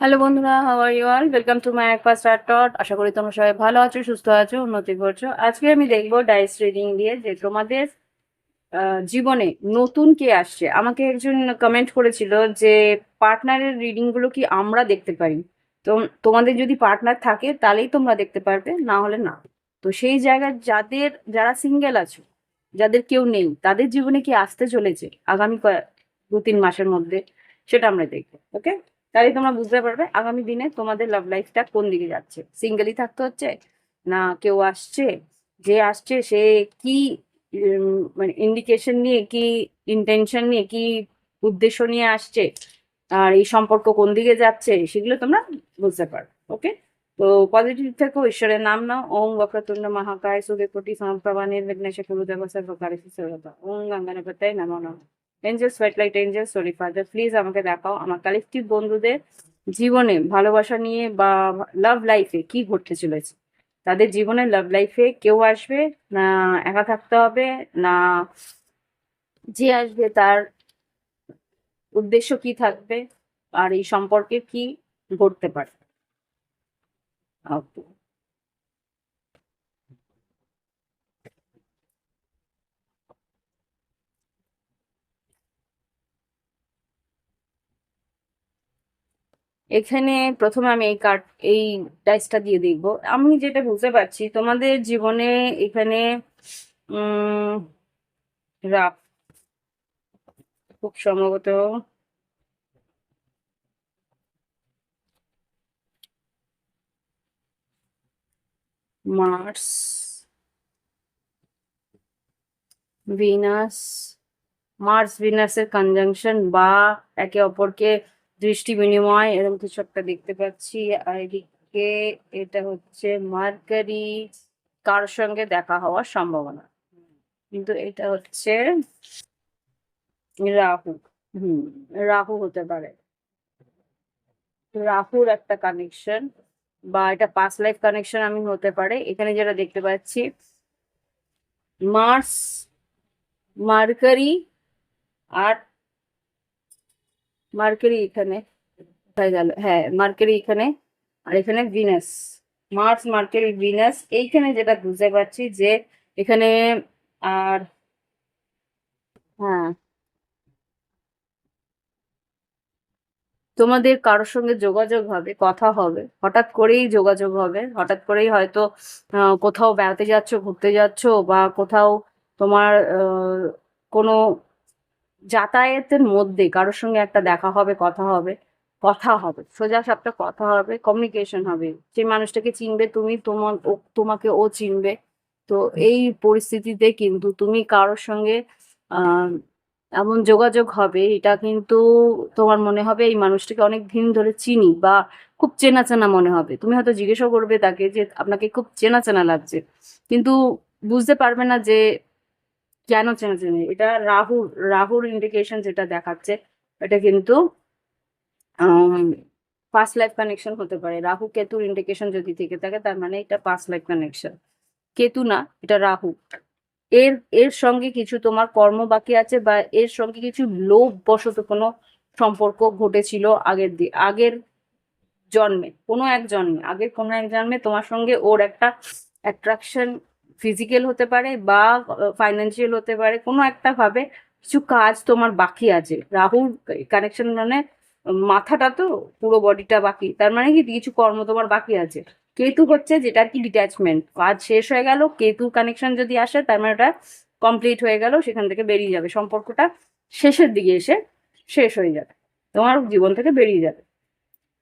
Hello বন্ধুরা how are you all welcome to my একপা টট আশা করি তোমরা সবাই ভালো আছো, সুস্থ আছো, উন্নতি করছ। আজকে আমি দেখব ডাইস রিডিং দিয়ে যে তোমাদের জীবনে নতুন কে আসছে। আমাকে একজন কমেন্ট করেছিল যে পার্টনারের রিডিংগুলো কি আমরা দেখতে পারি? তো তোমাদের যদি পার্টনার থাকে, তাহলেই তোমরা দেখতে পারবে, না হলে না। তো সেই জায়গায় যাদের, যারা সিঙ্গেল আছো, যাদের কেউ নেই, তাদের জীবনে কি আসতে চলেছে আগামী দু তিন মাসের মধ্যে? সেটা আমরা দেখব ওকে তাহলে তোমরা বুঝতে পারবে আগামী দিনে তোমাদের লাভ লাইফটা কোন দিকে যাচ্ছে। সিঙ্গেলই থাকতে হচ্ছে, না কেউ আসছে? যে আসছে সে কি মানে ইন্ডিকেশন নিয়ে কি ইন্টেনশন নিয়ে কি উদ্দেশ্য নিয়ে আসছে? আর এই সম্পর্ক কোন দিকে যাচ্ছে? সেগুলো তোমরা বুঝতে পারবে ওকে তো পজিটিভ থেকো, ঈশ্বরের নাম নাও। ওম বক্রতুণ্ড মহাকায় সুদে কোটি সমপ্রভা নির্বিঘ্নেশ কুরুদেব সর্বকারী সর্বদা ওম গঙ্গানপতায় নমঃ। Angels light angels sorry father please আমাকে দেখাও আমার কালেকটিভ বন্ধুদের জীবনে ভালোবাসা নিয়ে বা লাভ লাইফে কি ঘটতে চলেছে তাদের জীবনে লাভ লাইফে কেউ আসবে, না একা থাকতে হবে, না যে আসবে তার উদ্দেশ্য কি থাকবে, আর এই সম্পর্কে কি ঘটতে পারে Okay. এখানে প্রথমে আমি এই কার্ড এই ডাইসটা দিয়ে দেখব। আমি যেটা বুঝতে পারছি, তোমাদের জীবনে এখানে রাফ, খুব সম্ভবত মার্স, ভিনাস, মার্স, ভিনাসের কনজাংশন বা একে অপরকে দৃষ্টি বিনিময় এরকম কিছু একটা দেখতে পাচ্ছি। আর এদিকে এটা হচ্ছে মার্কারি কার সঙ্গে দেখা হওয়ার সম্ভাবনা। কিন্তু এটা হচ্ছে রাহু। হুম, রাহু হতে পারে। রাহুর একটা কানেকশন বা এটা পাস লাইফ কানেকশন আমি হতে পারে। এখানে যেটা দেখতে পাচ্ছি, মার্স মার্কারি আর মার্কারি এখানে, কোথায় গেল? হ্যাঁ মার্কারি এখানে, আর এখানে ভিনাস, মার্স মার্কারি ভিনাস, এইখানে যেটা বুঝতে পারছি যে এখানে আর হ্যাঁ। তোমাদের কারোর সঙ্গে যোগাযোগ হবে, কথা হবে, হঠাৎ করেই যোগাযোগ হবে, হঠাৎ করেই হয়তো কোথাও বেড়াতে যাচ্ছ, ঘুরতে যাচ্ছ বা কোথাও তোমার কোনো যাতায়াতের মধ্যে কারোর সঙ্গে একটা দেখা হবে, কথা হবে কথা হবে, সোজা সাপটা কথা হবে কমিউনিকেশন হবে। যে মানুষটাকে চিনবে তুমি, তোমার তোমাকে ও চিনবে। তো এই পরিস্থিতিতে কিন্তু তুমি কারোর সঙ্গে এমন যোগাযোগ হবে, এটা কিন্তু তোমার মনে হবে এই মানুষটাকে অনেক দিন ধরে চিনি বা খুব চেনা চেনা মনে হবে। তুমি হয়তো জিজ্ঞেসও করবে তাকে যে আপনাকে খুব চেনা চেনা লাগছে। কিন্তু বুঝতে পারবে না যে কেন চেনা চেনা এটা রাহুর রাহুর ইন্ডিকেশন যেটা দেখাচ্ছে, এটা কিন্তু পাস্ট লাইফ কানেকশন হতে পারে। রাহু কেতুর ইন্ডিকেশন যদি থেকে থাকে, তার মানে এটা পাস্ট লাইফ কানেকশন কেতু না, এটা রাহু। এর এর সঙ্গে কিছু তোমার কর্ম বাকি আছে বা এর সঙ্গে কিছু লোভ বশত কোনো সম্পর্ক ঘটেছিল আগের আগের জন্মে? কোনো এক জন্মে, আগের কোনো এক জন্মে তোমার সঙ্গে ওর একটা অ্যাট্রাকশন ফিজিক্যাল হতে পারে বা ফাইন্যান্সিয়াল হতে পারে, কোনো একটা ভাবে কিছু কাজ তোমার বাকি আছে। রাহুর কানেকশন মানে মাথাটা তো পুরো বডিটা বাকি, তার মানে কি কিছু কর্ম তোমার বাকি আছে। কেতু হচ্ছে যেটা কি ডিট্যাচমেন্ট কাজ শেষ হয়ে গেল কেতু কানেকশন যদি আসে, তার মানে ওটা কমপ্লিট হয়ে গেল, সেখান থেকে বেরিয়ে যাবে। সম্পর্কটা শেষের দিকে এসে শেষ হয়ে যাবে, তোমার জীবন থেকে বেরিয়ে যাবে।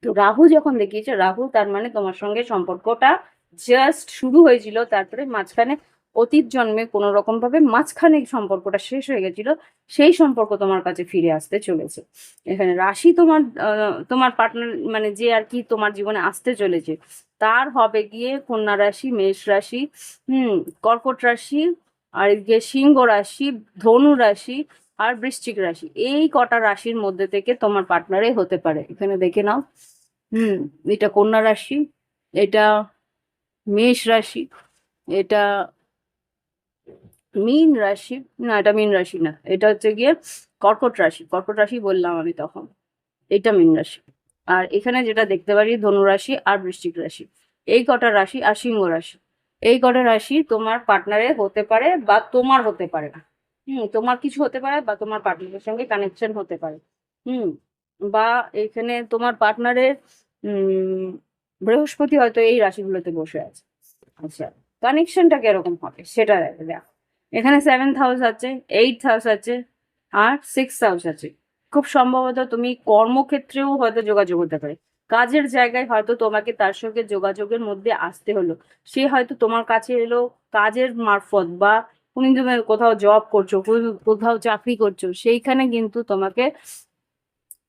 তো রাহু যখন দেখিয়েছে, রাহু তার মানে তোমার সঙ্গে সম্পর্কটা জাস্ট শুরু হয়েছিল, তারপরে মাঝখানে অতীত জন্মে কোনো রকম ভাবে মাঝখানে সম্পর্কটা শেষ হয়ে গেছিল, সেই সম্পর্ক তোমার কাছে ফিরে আসতে চলেছে। এখানে রাশি তোমার তোমার পার্টনার মানে যে আর কি তোমার জীবনে আসতে চলেছে, তার হবে গিয়ে কন্যা রাশি, মেষ রাশি, হুম, কর্কট রাশি, আর গিয়ে সিংহ রাশি, ধনু রাশি, আর বৃশ্চিক রাশি, এই কটা রাশির মধ্যে থেকে তোমার পার্টনারে হতে পারে। এখানে দেখে নাও, হুম, এটা কন্যা রাশি, এটা মেষ রাশি। এটা মীন রাশি, না, এটা মীন রাশি না, এটা হচ্ছে গিয়ে কর্কট রাশি। কর্কট রাশি বললাম আমি তখন, এটা মীন রাশি। আর এখানে যেটা দেখতে পারি, ধনু রাশি আর বৃশ্চিক রাশি। এই কটা রাশি আর সিংহ রাশি। এই কটা রাশি তোমার পার্টনারে হতে পারে বা তোমার হতে পারে না। হুম, তোমার কিছু হতে পারে বা তোমার পার্টনারের সঙ্গে কানেকশন হতে পারে। হুম, বা এখানে তোমার পার্টনারের বৃহস্পতি হয়তো এই রাশিগুলোতে বসে আছে। আচ্ছা কানেকশনটা কীরকম হবে সেটা দেখ। এখানে সেভেন্থ হাউস আছে এইট হাউস আছে, আর সিক্স হাউস আছে। খুব সম্ভবত তুমি কর্মক্ষেত্রেও হয়তো যোগাযোগ হতে পারে। কাজের জায়গায় হয়তো তোমাকে তার সঙ্গে যোগাযোগের মধ্যে আসতে হলো। সে হয়তো তোমার কাছে এলো, কাজের মারফত বা তুমি তুমি কোথাও জব করছ কোথাও চাকরি করছ, সেইখানে কিন্তু তোমাকে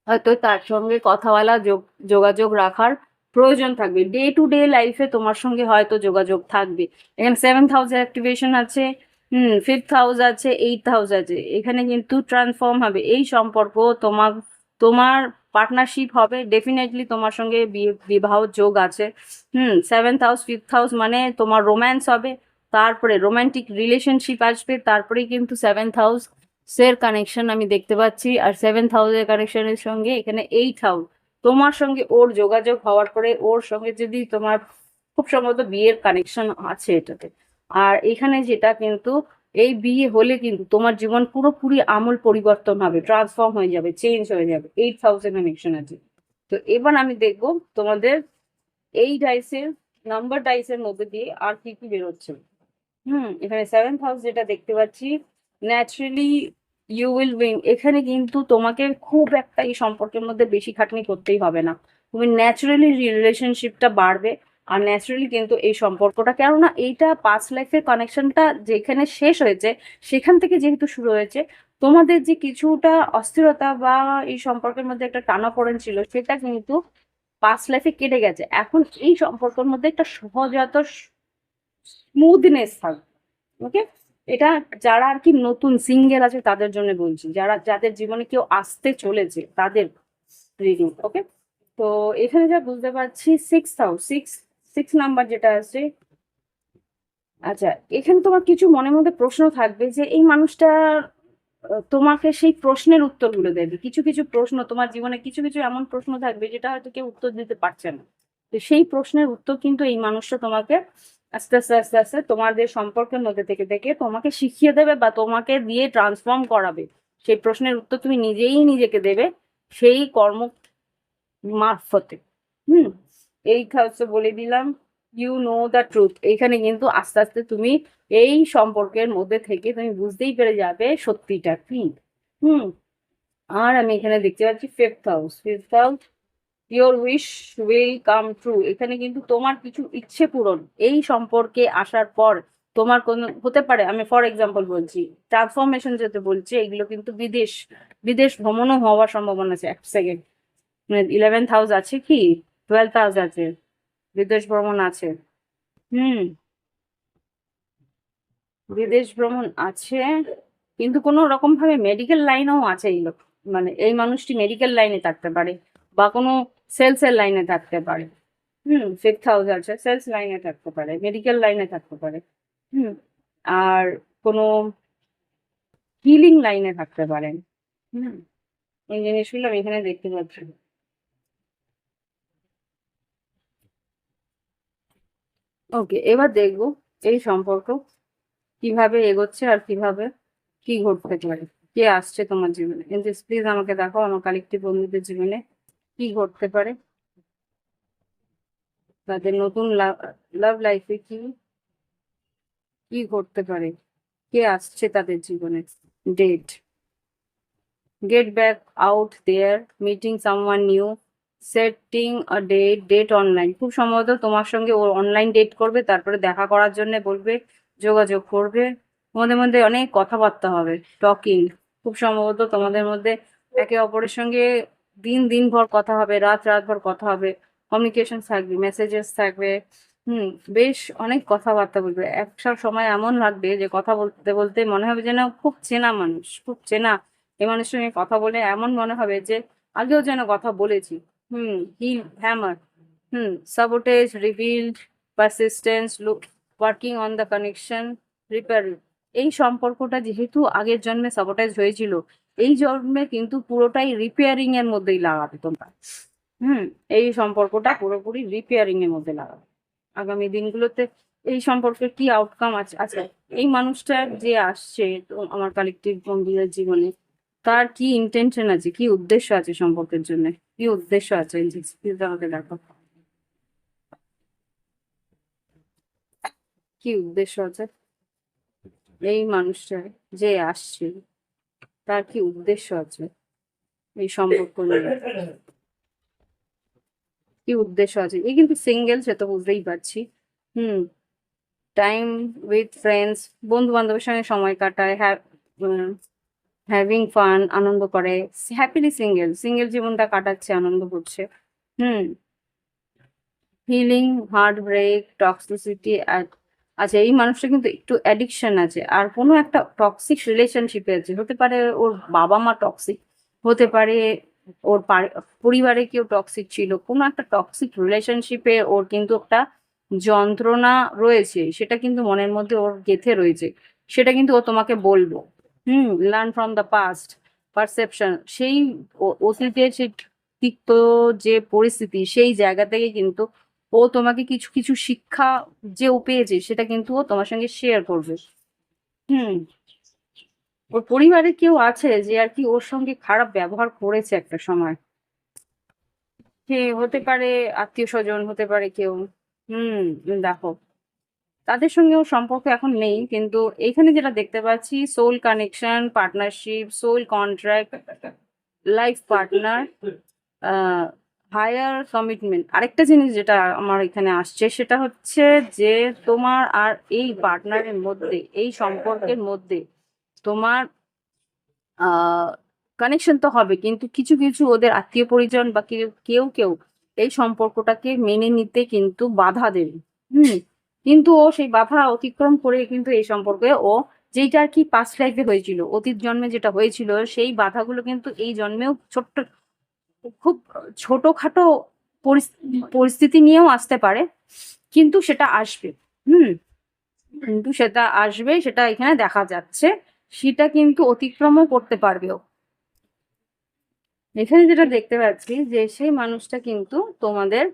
হয়তো তার সঙ্গে কথা বলা যোগ- যোগাযোগ রাখার প্রয়োজন থাকবে। ডে টু ডে লাইফে তোমার সঙ্গে হয়তো যোগাযোগ থাকবে। এখানে সেভেন্থ হাউসের অ্যাক্টিভেশন আছে, হুম ফিফথ হাউস আছে এইট হাউস আছে। এখানে কিন্তু ট্রান্সফর্ম হবে। এই সম্পর্ক তোমার তোমার পার্টনারশিপ হবে। ডেফিনেটলি তোমার সঙ্গে বিবাহ যোগ আছে। হুম সেভেন্থ হাউস ফিফথ হাউস মানে তোমার রোম্যান্স হবে। তারপরে রোম্যান্টিক রিলেশনশিপ আসবে। তারপরে কিন্তু সেভেন্থ হাউস এর কানেকশন আমি দেখতে পাচ্ছি। আর সেভেন্থ হাউসের কানেকশনের সঙ্গে এখানে এইট হাউস তোমার সঙ্গে ওর যোগাযোগ হওয়ার পরে ওর সঙ্গে যদি তোমার খুব সম্ভবত বিয়ের কানেকশন আছে এটাতে। আর এখানে যেটা কিন্তু এই বিয়ে হলে কিন্তু তোমার জীবন পুরোপুরি আমূল পরিবর্তন হবে ট্রান্সফর্ম হয়ে যাবে চেঞ্জ হয়ে যাবে এইট থাউজেন্ড কানেকশন আছে। তো এবার আমি দেখব তোমাদের এই ডাইসের নাম্বার ডাইসের মধ্যে দিয়ে আর কি কি বেরোচ্ছে। হুম, এখানে সেভেন্থ হাউস যেটা দেখতে পাচ্ছি ন্যাচারালি ইউ উইল উইন এখানে কিন্তু তোমাকে খুব একটা এই সম্পর্কের মধ্যে বেশি খাটনি করতেই হবে না। তুমি ন্যাচারালি রিলেশনশিপটা বাড়বে আর ন্যাচারালি কিন্তু এই সম্পর্কটা, কেননা এইটা পাস্ট লাইফের কানেকশনটা যেখানে শেষ হয়েছে, সেখান থেকে যেহেতু শুরু হয়েছে, তোমাদের যে কিছুটা অস্থিরতা বা এই সম্পর্কের মধ্যে একটা টানাপোড়েন ছিল, সেটা কিন্তু পাস্ট লাইফে কেটে গেছে। এখন এই সম্পর্কের মধ্যে একটা সহজাত স্মুথনেস থাকবে ওকে এটা যারা আর কি নতুন সিঙ্গেল আছে তাদের জন্য বলছি। যারা, যাদের জীবনে কেউ আসতে চলেছে তাদের রিডিং ওকে তো এখানে যা বুঝতে পারছি six house six six number যেটা আছে। আচ্ছা এখানে তোমার কিছু মনের মধ্যে প্রশ্ন থাকবে যে এই মানুষটা তোমাকে সেই প্রশ্নের উত্তরগুলো দেবে। কিছু কিছু প্রশ্ন, তোমার জীবনে কিছু কিছু এমন প্রশ্ন থাকবে যেটা হয়তো কেউ উত্তর দিতে পারছে না। তো সেই প্রশ্নের উত্তর কিন্তু এই মানুষটা তোমাকে আস্তে আস্তে আস্তে আস্তে তোমাদের সম্পর্কের মধ্যে থেকে থেকে তোমাকে শিখিয়ে দেবে বা তোমাকে দিয়ে ট্রান্সফর্ম করাবে। সেই প্রশ্নের উত্তর তুমি নিজেই নিজেকে দেবে সেই কর্ম মারফতে। হুম, এই হচ্ছে বলে দিলাম ইউ নো দ্য ট্রুথ এইখানে কিন্তু আস্তে আস্তে তুমি এই সম্পর্কের মধ্যে থেকে তুমি বুঝতেই পেরে যাবে সত্যিটা কি। হুম, আর আমি এখানে দেখতে পাচ্ছি fifth house fifth house your wish will come true এখানে কিন্তু তোমার কিছু ইচ্ছে পূরণ। এই সম্পর্কে আসার পর তোমার কোন, হতে পারে, আমি ফর এক্সাম্পল বলছি ট্রান্সফরমেশন যেতে বলছি, এগুলো কিন্তু বিদেশ বিদেশ ভ্রমণও হওয়ার সম্ভাবনা আছে। এক সেকেন্ড ইলেভেন্থ হাউস আছে কি? টুয়েলভ হাউস আছে। বিদেশ ভ্রমণ আছে। হুম। বিদেশ ভ্রমণ আছে, কিন্তু কোনো রকম ভাবে মেডিকেল লাইনও আছে এই লোক মানে এই মানুষটি মেডিকেল লাইনে থাকতে পারে, বা কোনো সেলস এর লাইনে থাকতে পারে। হুম ফিফথ হাউস আছে সেলস লাইনে থাকতে পারে মেডিকেল লাইনে থাকতে পারে। হুম, আর কোনো হিলিং লাইনে থাকতে পারেন হুম, এই জিনিসগুলো আমি এখানে দেখতে পাচ্ছি। ওকে এবার দেখব এই সম্পর্ক কীভাবে এগোচ্ছে আর কীভাবে কি ঘটতে পারে, কে আসছে তোমার জীবনে? কিন্তু প্লিজ আমাকে দেখো আমার কালেক্টিভ বন্ধুদের জীবনে। কি ঘটতে পারে? তাদের নতুন লাভ লাইফে কি কি ঘটতে পারে? কে আসছে তাদের জীবনে? Date get back out there meeting someone new setting a date date online খুব সম্ভবত তোমার সঙ্গে ও অনলাইন ডেট করবে, তারপরে দেখা করার জন্য বলবে, যোগাযোগ করবে। তোমাদের মধ্যে অনেক কথাবার্তা হবে টকিং খুব সম্ভবত তোমাদের মধ্যে একে অপরের সঙ্গে দিন দিন ভর কথা হবে, রাত রাত ভর কথা হবে কমিউনিকেশন থাকবে মেসেজেস থাকবে, হুম, বেশ অনেক কথাবার্তা বলবে। একটা সময় এমন লাগবে যে কথা বলতে বলতে মনে হবে যেন খুব চেনা মানুষ, খুব চেনা। এই মানুষের সঙ্গে কথা বলে এমন মনে হবে যে আগেও যেন কথা বলেছি। হুম heal hammer hmm sabotage revealed persistence look working on the connection repair এই সম্পর্কটা যেহেতু আগের জন্মে সাবোটাইজ হয়েছিল এই জন্মে কিন্তু পুরোটাই রিপেয়ারিং এর মধ্যেই লাগাবে তোমরা। হুম, এই সম্পর্কটা পুরোপুরি রিপেয়ারিং এর মধ্যে লাগাবে। আগামী দিনগুলোতে এই সম্পর্কে কি আউটকাম আছে আচ্ছা এই মানুষটা যে আসছে আমার কালেকটিভ বন্ধুদের জীবনে, তার কি ইন্টেনশন আছে? কি উদ্দেশ্য আছে সম্পর্কের জন্য? কি উদ্দেশ্য আছে? আমাকে দেখো। কি উদ্দেশ্য আছে? এই মানুষটা যে আসছে তার কি উদ্দেশ্য আছে? এই সম্পর্ক নিয়ে। কি উদ্দেশ্য আছে? এই কিন্তু সিঙ্গেল সে তো বুঝতেই পারছি। হুম টাইম উইথ ফ্রেন্ডস বন্ধু বান্ধবের সঙ্গে সময় কাটায় হ্যাভিং ফান আনন্দ করে। হ্যাপিলি সিঙ্গেল সিঙ্গেল জীবনটা কাটাচ্ছে, আনন্দ করছে। Hmm healing heart break toxicity আচ্ছা এই মানুষটা কিন্তু একটু অ্যাডিকশন আছে। আর কোনো একটা টক্সিক রিলেশনশিপে আছে। হতে পারে ওর বাবা মা টক্সিক হতে পারে ওর পারি- পরিবারে কেউ টক্সিক ছিল। কোনো একটা টক্সিক রিলেশনশিপে ওর কিন্তু একটা যন্ত্রণা রয়েছে। সেটা কিন্তু মনের মধ্যে ওর গেথে রয়েছে। সেটা কিন্তু ও তোমাকে বলব হুম learn from the past perception সেই অতীতের সেই তিক্ত যে পরিস্থিতি, সেই জায়গা থেকে কিন্তু ও তোমাকে কিছু কিছু শিক্ষা যে ও পেয়েছে, সেটা কিন্তু ও তোমার সঙ্গে শেয়ার করবে। হুম। ওর পরিবারে কেউ আছে যে আর কি ওর সঙ্গে খারাপ ব্যবহার করেছে একটা সময়? সে হতে পারে আত্মীয় স্বজন হতে পারে কেউ। হুম, দেখো। তাদের সঙ্গে ওর সম্পর্ক এখন নেই, কিন্তু এইখানে যেটা দেখতে পাচ্ছি soul connection partnership soul contract life partner higher commitment আরেকটা জিনিস যেটা আমার এখানে আসছে, সেটা হচ্ছে যে তোমার আর এই পার্টনারের মধ্যে, এই সম্পর্কের মধ্যে তোমার কানেকশন তো হবে, কিন্তু কিছু কিছু ওদের আত্মীয় পরিজন বা কেউ কেউ কেউ এই সম্পর্কটাকে মেনে নিতে কিন্তু বাধা দেবে। হুম, কিন্তু ও সেই বাধা অতিক্রম করে কিন্তু এই সম্পর্কে ও যেইটা আর কি পাস্ট লাইফে হয়েছিল, অতীত জন্মে যেটা হয়েছিল, সেই বাধাগুলো কিন্তু এই জন্মেও ছোট্ট খুব ছোটখাটো পরিস- পরিস্থিতি নিয়েও আসতে পারে, কিন্তু সেটা আসবে। হুম, কিন্তু সেটা আসবে, সেটা এখানে দেখা যাচ্ছে, সেটা কিন্তু অতিক্রমও করতে পারবে এখানে যেটা দেখতে পাচ্ছি যে সেই মানুষটা কিন্তু তোমাদের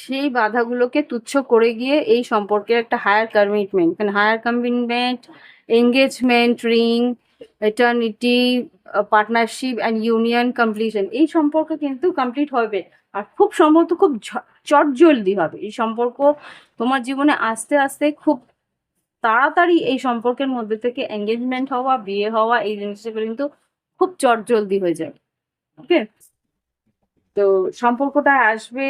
সেই বাধাগুলোকে তুচ্ছ করে গিয়ে এই সম্পর্কে একটা হায়ার কমিটমেন্ট মানে higher commitment engagement ring eternity partnership and union completion এই সম্পর্ক কিন্তু কমপ্লিট হবে। আর খুব সম্ভবত খুব চট জলদি হবে। এই সম্পর্ক তোমার জীবনে আস্তে আস্তে খুব তাড়াতাড়ি এই সম্পর্কের মধ্যে থেকে এঙ্গেজমেন্ট হওয়া, বিয়ে হওয়া, এই জিনিসটা কিন্তু খুব চট জলদি হয়ে যায়। ওকে? তো সম্পর্কটা আসবে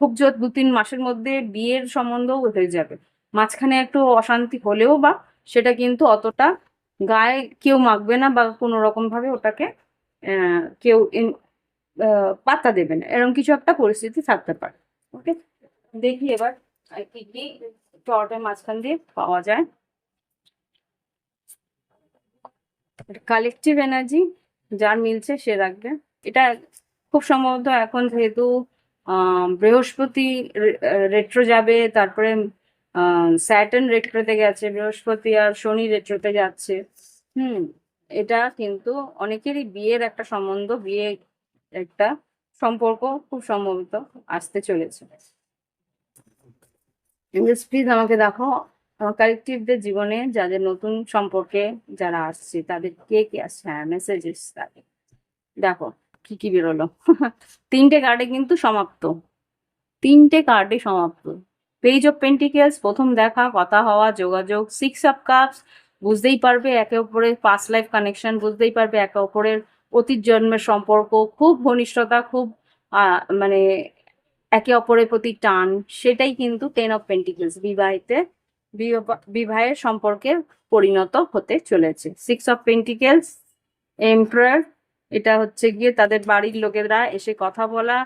খুব জোর দু তিন মাসের মধ্যে বিয়ের সম্বন্ধও হয়ে যাবে। মাঝখানে একটু অশান্তি হলেও বা সেটা কিন্তু অতটা গায়ে কেউ মাখবে না বা কোনো রকম ভাবে ওটাকে কেউ পাত্তা দেবে না। এরকম কিছু একটা পরিস্থিতি থাকতে পারে। ওকে? দেখি এবার কি কি চটের মাঝখান দিয়ে পাওয়া যায়। কালেকটিভ এনার্জি যার মিলছে সে রাখবে। এটা খুব সম্ভবত এখন যেহেতু বৃহস্পতি রেট্রো যাবে, তারপরে স্যাটার্ন রেট্রোতে গেছে, বৃহস্পতি আর শনি রেট্রোতে যাচ্ছে। হুম, এটা কিন্তু অনেকেরই বিয়ের একটা সম্বন্ধ, বিয়ে একটা সম্পর্ক খুব সম্ভবত আসতে চলেছে। প্লিজ আমাকে দেখো কালেকটিভদের জীবনে যাদের নতুন সম্পর্কে যারা আসছে, তাদের কে কে আসছে? হ্যাঁ মেসেজেস তাদের। দেখো, কি কি বেরোলো। তিনটে কার্ডে কিন্তু সমাপ্ত। তিনটে কার্ডে সমাপ্ত। পেজ অফ পেন্টিকেলস প্রথম দেখা, কথা হওয়া, যোগাযোগ সিক্স অফ কাপস বুঝতেই পারবে, একে অপরের পাস্ট লাইফ কানেকশন বুঝতেই পারবে, একে অপরের অতীত জন্মের সম্পর্ক, খুব ঘনিষ্ঠতা, খুব মানে একে অপরের প্রতি টান, সেটাই কিন্তু টেন অফ পেন্টিকেলস বিবাহিতে, বিবাহ- বিবাহের সম্পর্কে পরিণত হতে চলেছে। সিক্স অফ পেন্টিকেলস এমপ্রায়ার এটা হচ্ছে গিয়ে তাদের বাড়ির লোকেরা এসে কথা বলা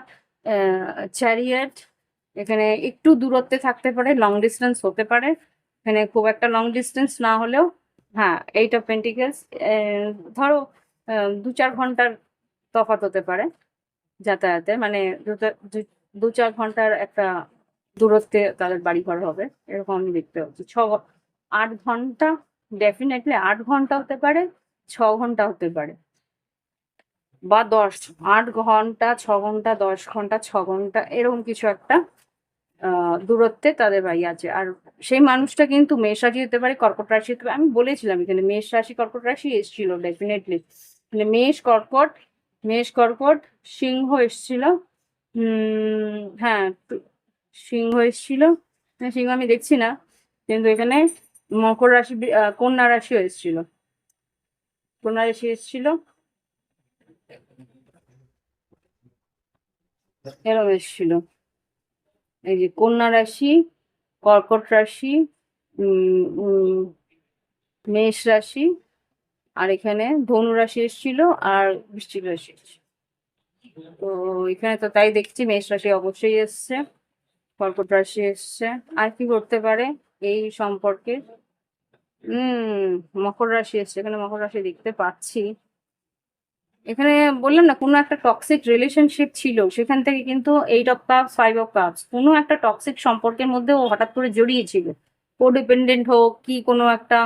চ্যারিয়েট এখানে একটু দূরত্বে থাকতে পারে লং ডিস্টেন্স হতে পারে, এখানে খুব একটা লং ডিস্টেন্স না হলেও হ্যাঁ এইট পেন্টিকেলস ধরো দু চার ঘণ্টার তফাৎ হতে পারে যাতায়াতে। মানে দু চার- ঘণ্টার একটা দূরত্বে তাদের বাড়ি ঘর হবে, এরকম আমি দেখতে পাচ্ছি। ছ আট ঘণ্টা ডেফিনেটলি আট ঘণ্টা হতে পারে, ছ ঘণ্টা হতে পারে। বা দশ, আট ঘণ্টা, ছ ঘণ্টা, দশ ঘণ্টা, ছ ঘণ্টা, এরকম কিছু একটা দূরত্বে তাদের বাড়ি আছে। আর সেই মানুষটা কিন্তু মেষ রাশি হতে পারে কর্কট রাশি হতে পারে। আমি বলেছিলাম এখানে মেষ রাশি কর্কট রাশি এসেছিল ডেফিনেটলি মানে মেষ কর্কট মেষ কর্কট সিংহ এসেছিল। হ্যাঁ সিংহ এসেছিল। হ্যাঁ, সিংহ আমি দেখছি না কিন্তু এখানে মকর রাশি কন্যা রাশিও এসেছিল। কন্যা রাশি এসেছিল। এরকম এসেছিল। এই যে কন্যা রাশি, কর্কট রাশি মেষ রাশি, আর এখানে ধনু রাশি এসেছিল আর বৃশ্চিক রাশি তো এখানে তো তাই দেখছি মেষ রাশি অবশ্যই এসছে, কর্কট রাশি এসছে। আর কি করতে পারে এই সম্পর্কে? হুম মকর রাশি এসছে, এখানে মকর রাশি দেখতে পাচ্ছি। এখানে বললাম না, কোনো একটা টক্সিক রিলেশনশিপ ছিল, সেখান থেকে কিন্তু eight of cups five of cups কোনো একটা টক্সিক সম্পর্কের মধ্যে ও হঠাৎ করে জড়িয়েছিল কোডিপেন্ডেন্ট হোক কি কোনো একটা,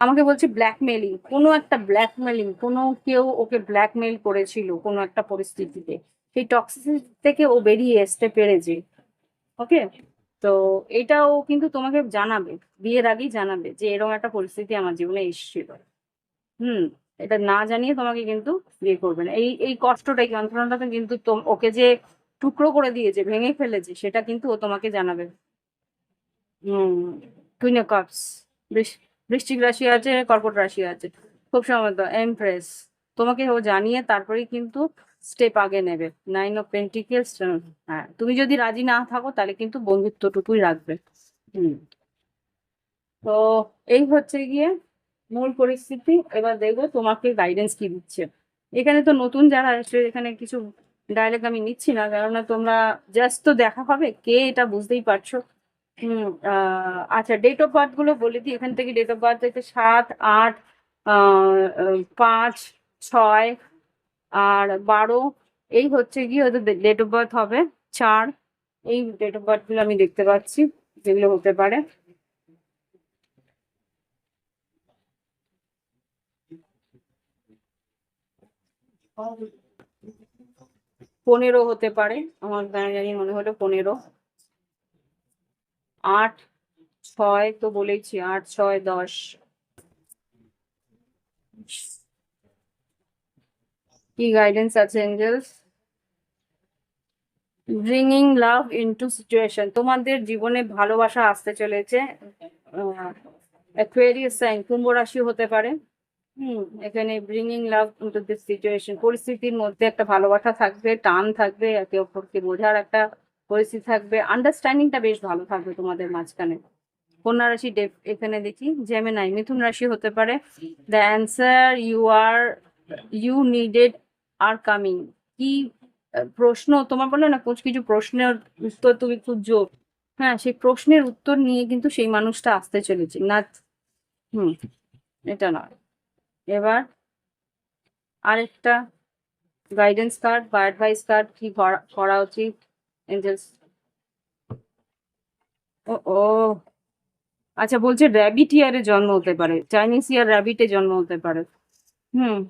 আমাকে বলছে ব্ল্যাকমেলিং কোনো একটা ব্ল্যাকমেলিং কোনো কেউ ওকে ব্ল্যাকমেল করেছিল কোনো একটা পরিস্থিতিতে। সেই টক্সিসিটি থেকে ও বেরিয়ে আসতে পেরেছে। ওকে তো এটাও কিন্তু তোমাকে জানাবে, বিয়ের আগেই জানাবে যে এরকম একটা পরিস্থিতি আমার জীবনে এসেছিল। হুম। এটা না জানিয়ে তোমাকে কিন্তু বিয়ে করবে না। এই এই কষ্টটাই যন্ত্রণাটাকে কিন্তু ওকে যে টুকরো করে দিয়েছে, ভেঙে ফেলেছে, সেটা কিন্তু ও তোমাকে জানাবে। হুম কুইন অফ কাপস বৃশ্চিক রাশি আছে, কর্কট রাশি আছে, খুব সম্ভবত এমপ্রেস তোমাকে ও জানিয়ে তারপরেই কিন্তু স্টেপ আগে নেবে। নাইন অফ পেন্টিকেলস হ্যাঁ তুমি যদি রাজি না থাকো, তাহলে কিন্তু বন্ধুত্বটুকুই রাখবে। হুম, তো এই হচ্ছে গিয়ে মূল পরিস্থিতি, এবার দেখব তোমাকে গাইডেন্স কি দিচ্ছে। এখানে তো নতুন যারা এসে এখানে কিছু ডায়লগ আমি নিচ্ছি না, কেননা তোমরা জাস্ট তো দেখা হবে, কে এটা বুঝতেই পারছ। আচ্ছা ডেট অফ বার্থগুলো বলে দিই, এখান থেকে ডেট অফ বার্থ হচ্ছে সাত, আট পাঁচ, ছয়, আর বারো, এই হচ্ছে গিয়ে হয়তো ডেট অফ বার্থ হবে, চার, এই ডেট অফ বার্থগুলো আমি দেখতে পাচ্ছি, যেগুলো হতে পারে। পনেরো হতে পারে। আমার জানি মনে হলো পনেরো। আট, ছয় তো বলেইছি, আট, ছয়, দশ। কি গাইডেন্স আছে angels bringing love into situation তোমাদের জীবনে ভালোবাসা আসতে চলেছে। কুম্ভ রাশি হতে পারে। এখানে bringing love into this situation পরিস্থিতির মধ্যে একটা ভালোবাসা থাকবে, টান থাকবে, একে অপরকে বোঝার একটা পরিস্থিতি থাকবে আন্ডারস্ট্যান্ডিংটা বেশ ভালো থাকবে তোমাদের মাঝখানে। কন্যা রাশি এখানে দেখি জেমেনাই মিথুন রাশি হতে পারে। The answer you are you needed are coming কি প্রশ্ন, তোমার বলে না, কোচ, কিছু প্রশ্নের উত্তর তুমি খুঁজছো? হ্যাঁ সেই প্রশ্নের উত্তর নিয়ে কিন্তু সেই মানুষটা আসতে চলেছে। না, হুম, এটা নয়। এবার আরেকটা গাইডেন্স কার্ড বা অ্যাডভাইস কার্ড কি করা- উচিত? এঞ্জেলস ও ও আচ্ছা বলছে র্যাবিট ইয়ারে জন্ম হতে পারে। চাইনিজ ইয়ার র্যাবিটে জন্ম হতে পারে। হুম।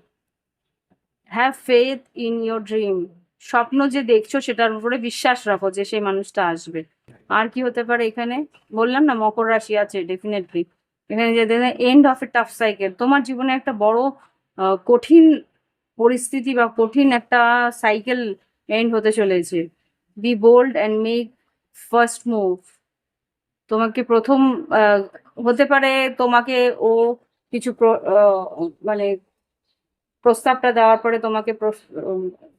Have faith in your dream স্বপ্ন যে দেখছ সেটার উপরে বিশ্বাস রাখো যে সেই মানুষটা আসবে। আর কি হতে পারে এখানে? বললাম না, মকর রাশি আছে ডেফিনেটলি এখানে যে end of a tough cycle তোমার জীবনে একটা বড় কঠিন পরিস্থিতি বা কঠিন একটা সাইকেল এন্ড হতে চলেছে। Be bold and make first move তোমাকে প্রথম হতে পারে তোমাকে ও কিছু মানে প্রস্তাবটা দেওয়ার পরে তোমাকে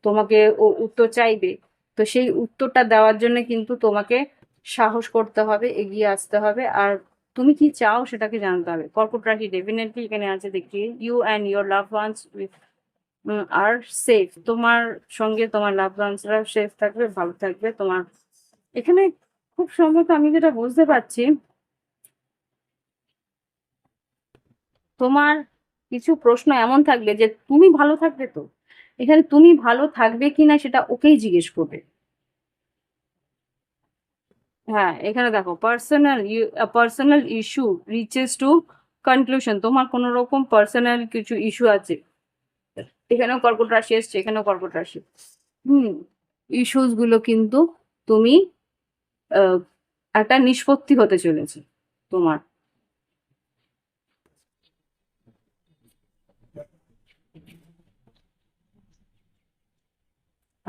তোমাকে ও উত্তর চাইবে। তো সেই উত্তরটা দেওয়ার জন্য কিন্তু তোমাকে সাহস করতে হবে, এগিয়ে আসতে হবে। আর তুমি কি চাও সেটাকে জানতে হবে। কর্কট রাশি ডেফিনেটলি এখানে আছে দেখি you and your love ones with are safe তোমার সঙ্গে তোমার লাভ ওয়ান্সরা সেফ থাকবে, ভালো থাকবে। তোমার, এখানে খুব সম্ভবত আমি যেটা বুঝতে পারছি, তোমার কিছু প্রশ্ন এমন থাকবে যে, তুমি ভালো থাকবে তো? এখানে তুমি ভালো থাকবে কিনা? সেটা ওকেই জিজ্ঞেস করবে। হ্যাঁ এখানে দেখো personal personal issue reaches to conclusion তোমার কোনো রকম পার্সোনাল কিছু ইস্যু আছে? এখানেও কর্কট রাশি এসছে, এখানেও কর্কট রাশি। হুম ইস্যুসগুলো কিন্তু তুমি একটা নিষ্পত্তি হতে চলেছে তোমার।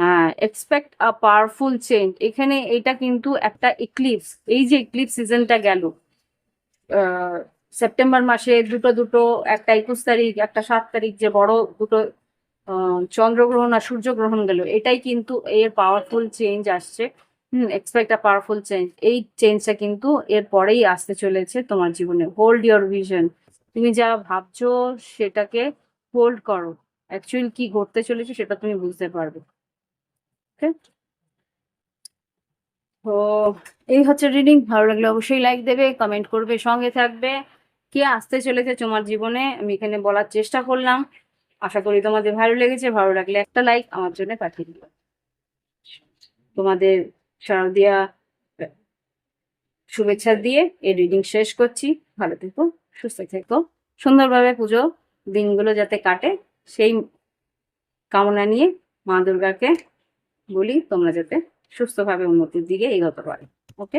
হ্যাঁ এক্সপেক্ট আ পাওয়ারফুল চেঞ্জ এখানে এটা কিন্তু একটা এক্লিপস এই যে এক্লিপস সিজনটা গেল সেপ্টেম্বর মাসে দুটো দুটো, একটা একুশ তারিখ, একটা সাত তারিখ, যে বড় দুটো চন্দ্রগ্রহণ আর সূর্যগ্রহণ গেল, এটাই কিন্তু এর পাওয়ারফুল চেঞ্জ আসছে। Hmm expect a powerful change এই চেঞ্জটা কিন্তু এর পরেই আসতে চলেছে তোমার জীবনে। হোল্ড ইয়োর ভিশন তুমি যা ভাবছ সেটাকে হোল্ড করো। অ্যাকচুয়ালি কি ঘটতে চলেছে সেটা তুমি বুঝতে পারবে। ওকে? তো এই হচ্ছে রিডিং ভালো লাগলে অবশ্যই লাইক দেবে কমেন্ট করবে, সঙ্গে থাকবে। কে আসতে চলেছে তোমার জীবনে, আমি এখানে বলার চেষ্টা করলাম। আশা করি তোমাদের ভালো লেগেছে, ভালো লাগলে একটা লাইক আমার জন্য পাঠিয়ে দিও। তোমাদের শারদিয়া শুভেচ্ছা দিয়ে এই রিডিং শেষ করছি। ভালো থেকো, সুস্থ থেকো। সুন্দরভাবে পুজো দিনগুলো যাতে কাটে, সেই কামনা নিয়ে মা দুর্গাকে বলি তোমরা যাতে সুস্থভাবে উন্নতির দিকে এগোতে পারে ওকে